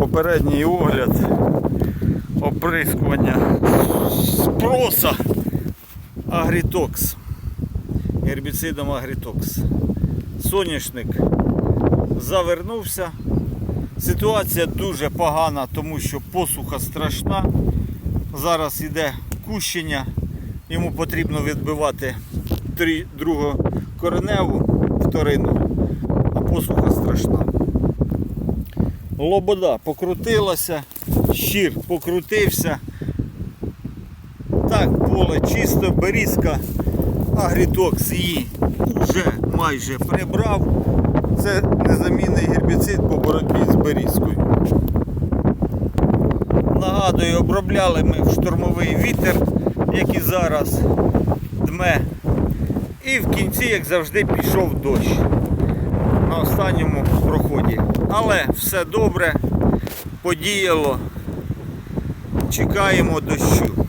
Попередній огляд оприскування спроса Агрітокс. Гербіцидом Агрітокс. Соняшник завернувся. Ситуація дуже погана, тому що посуха страшна. Зараз йде кущення. Йому потрібно відбивати три- другокореневу вторину, а посуха страшна. Лобода покрутилася, щір покрутився. Так, поле чисто, берізка, агрітокс її вже майже прибрав. Це незамінний гербіцид по боротьбі з берізкою. Нагадую, обробляли ми в штурмовий вітер, як і зараз дме. І в кінці, як завжди, пішов дощ на останньому проході. Але все добре, подіяло. Чекаємо дощу.